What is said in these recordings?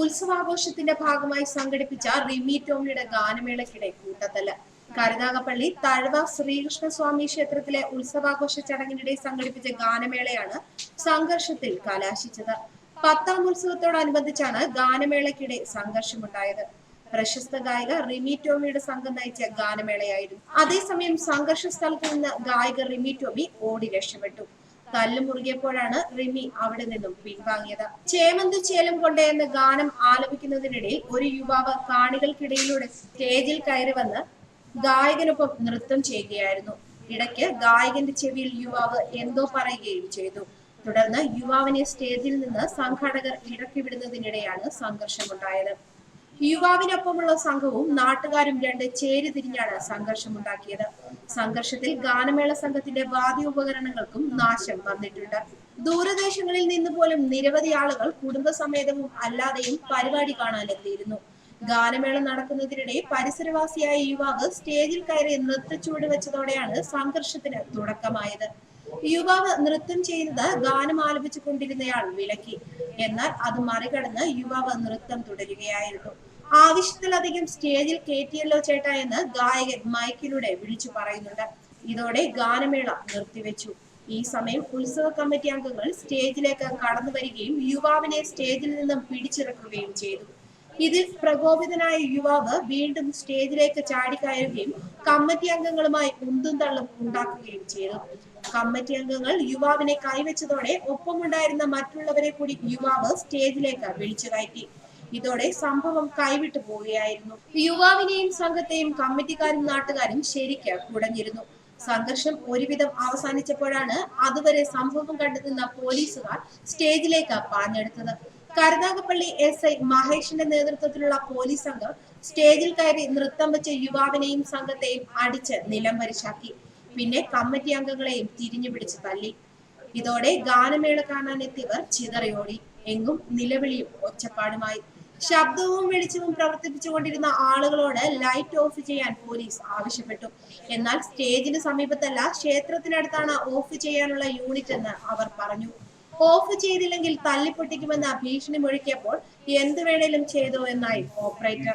ഉത്സവാഘോഷത്തിന്റെ ഭാഗമായി സംഘടിപ്പിച്ച റിമി ടോമിയുടെ ഗാനമേളയ്ക്കിടെ കൂട്ടത്തല്ല കരുനാഗപ്പള്ളി തഴവ ശ്രീകൃഷ്ണസ്വാമി ക്ഷേത്രത്തിലെ ഉത്സവാഘോഷ ചടങ്ങിനിടെ സംഘടിപ്പിച്ച ഗാനമേളയാണ് സംഘർഷത്തിൽ കലാശിച്ചത്. പത്താം ഉത്സവത്തോടനുബന്ധിച്ചാണ് ഗാനമേളയ്ക്കിടെ സംഘർഷമുണ്ടായത്. പ്രശസ്ത ഗായിക റിമി ടോമിയുടെ സംഘം നയിച്ച ഗാനമേളയായിരുന്നു. അതേസമയം സംഘർഷ സ്ഥലത്ത് നിന്ന് ഗായിക റിമി ടോമി ഓടി രക്ഷപ്പെട്ടു. തല്ല് മുറുകിയപ്പോഴാണ് റിമി അവിടെ നിന്നും പിൻവാങ്ങിയത്. ചേമന്ത് ചേലും കൊണ്ട് എന്ന ഗാനം ആലപിക്കുന്നതിനിടയിൽ ഒരു യുവാവ് കാണികൾക്കിടയിലൂടെ സ്റ്റേജിൽ കയറി വന്ന് ഗായകനൊപ്പം നൃത്തം ചെയ്യുകയായിരുന്നു. ഇടയ്ക്ക് ഗായകന്റെ ചെവിയിൽ യുവാവ് എന്തോ പറയുകയും ചെയ്തു. തുടർന്ന് യുവാവിനെ സ്റ്റേജിൽ നിന്ന് സംഘാടകർ ഇറക്കി വിടുന്നതിനിടെയാണ് സംഘർഷമുണ്ടായത്. യുവാവിനൊപ്പമുള്ള സംഘവും നാട്ടുകാരും രണ്ട് ചേരി തിരിഞ്ഞാണ് സംഘർഷമുണ്ടാക്കിയത്. സംഘർഷത്തിൽ ഗാനമേള സംഘത്തിന്റെ വാദ്യോപകരണങ്ങൾക്കും നാശം വന്നിട്ടുണ്ട്. ദൂരദേശങ്ങളിൽ നിന്ന് പോലും നിരവധി ആളുകൾ കുടുംബസമേതവും അല്ലാതെയും പരിപാടി കാണാനെത്തിയിരുന്നു ഗാനമേള നടക്കുന്നതിനിടെ പരിസരവാസിയായ യുവാവ് സ്റ്റേജിൽ കയറി നൃത്തച്ചുവട് വെച്ചതോടെയാണ് സംഘർഷത്തിന് തുടക്കമായത്. യുവാവ് നൃത്തം ചെയ്യുന്നത് ഗാനം ആലപിച്ചു കൊണ്ടിരുന്നയാൾ വിലക്കി. എന്നാൽ അത് മറികടന്ന് യുവാവ് നൃത്തം തുടരുകയായിരുന്നു. ആവശ്യത്തിലധികം സ്റ്റേജിൽ കയറ്റിയല്ലോ ചേട്ടാ എന്ന് ഗായകൻ മൈക്കിലൂടെ വിളിച്ചു പറയുന്നുണ്ട്. ഇതോടെ ഗാനമേള നിർത്തിവെച്ചു. ഈ സമയം ഉത്സവ കമ്മിറ്റി അംഗങ്ങൾ സ്റ്റേജിലേക്ക് കടന്നു വരികയും യുവാവിനെ സ്റ്റേജിൽ നിന്നും പിടിച്ചിറക്കുകയും ചെയ്തു. ഇതിൽ പ്രകോപിതനായ യുവാവ് വീണ്ടും സ്റ്റേജിലേക്ക് ചാടിക്കയറുകയും കമ്മിറ്റി അംഗങ്ങളുമായി ഉന്തും തള്ളും ഉണ്ടാക്കുകയും ചെയ്തു. കമ്മിറ്റി അംഗങ്ങൾ യുവാവിനെ കൈവച്ചതോടെ ഒപ്പമുണ്ടായിരുന്ന മറ്റുള്ളവരെ കൂടി യുവാവ് സ്റ്റേജിലേക്ക് വിളിച്ചു കയറ്റി. ഇതോടെ സംഭവം കൈവിട്ടു പോവുകയായിരുന്നു. യുവാവിനെയും സംഘത്തെയും കമ്മിറ്റിക്കാരും നാട്ടുകാരും ശരിക്ക് കുടഞ്ഞിരുന്നു. സംഘർഷം ഒരുവിധം അവസാനിച്ചപ്പോഴാണ് അതുവരെ സംഭവം കണ്ടെത്തുന്ന പോലീസുകാർ സ്റ്റേജിലേക്ക് പാഞ്ഞെടുത്തത്. കരുനാഗപ്പള്ളി എസ് ഐ മഹേഷിന്റെ നേതൃത്വത്തിലുള്ള പോലീസ് സംഘം സ്റ്റേജിൽ കയറി നൃത്തം വെച്ച യുവാവിനെയും സംഘത്തെയും അടിച്ച് നിലം നിലംപരിശാക്കി പിന്നെ കമ്മിറ്റി അംഗങ്ങളെയും തിരിഞ്ഞു പിടിച്ച് തല്ലി ഇതോടെ ഗാനമേള കാണാനെത്തിയവർ ചിതറിയോടി. എങ്ങും നിലവിളിയും ഒച്ചപ്പാടുമായി. ശബ്ദവും വെളിച്ചവും പ്രവർത്തിപ്പിച്ചുകൊണ്ടിരുന്ന ആളുകളോട് ലൈറ്റ് ഓഫ് ചെയ്യാൻ പോലീസ് ആവശ്യപ്പെട്ടു. എന്നാൽ സ്റ്റേജിന് സമീപത്തല്ല ക്ഷേത്രത്തിനടുത്താണ് ഓഫ് ചെയ്യാനുള്ള യൂണിറ്റ് എന്ന് അവർ പറഞ്ഞു. ഓഫ് ചെയ്തില്ലെങ്കിൽ തല്ലിപ്പൊട്ടിക്കുമെന്ന ഭീഷണി മുഴക്കിയപ്പോൾ എന്ത് വേണേലും ചെയ്തോ എന്നായി ഓപ്പറേറ്റർ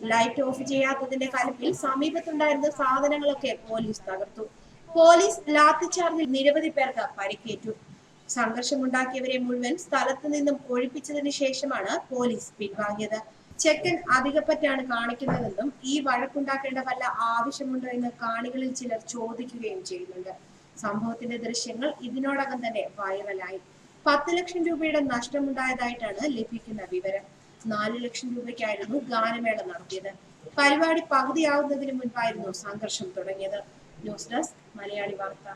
ലൈറ്റ് ഓഫ് ചെയ്യാത്തതിന്റെ കലപ്പിൽ സമീപത്തുണ്ടായിരുന്ന സാധനങ്ങളൊക്കെ പോലീസ് തകർത്തു. പോലീസ് ലാത്തിച്ചാർജിൽ നിരവധി പേർക്ക് പരിക്കേറ്റു. സംഘർഷമുണ്ടാക്കിയവരെ മുഴുവൻ സ്ഥലത്തു നിന്നും ഒഴിപ്പിച്ചതിന് ശേഷമാണ് പോലീസ് പിൻവാങ്ങിയത്. ചെക്കൻ അധികപ്പറ്റാണ് കാണിക്കുന്നതെന്നും ഈ വഴക്കുണ്ടാക്കേണ്ട വല്ല ആവശ്യമുണ്ടോ എന്ന് കാണികളിൽ ചിലർ ചോദിക്കുകയും ചെയ്യുന്നുണ്ട്. സംഭവത്തിന്റെ ദൃശ്യങ്ങൾ ഇതിനോടകം തന്നെ വൈറലായി. പത്ത് ലക്ഷം രൂപയുടെ നഷ്ടമുണ്ടായതായിട്ടാണ് ലഭിക്കുന്ന വിവരം. നാല് ലക്ഷം രൂപയ്ക്കായിരുന്നു ഗാനമേള നടത്തിയത്. പരിപാടി പകുതിയാവുന്നതിന് മുൻപായിരുന്നു സംഘർഷം തുടങ്ങിയത്. ന്യൂസ് ഡെസ്ക് മലയാളി വാർത്ത.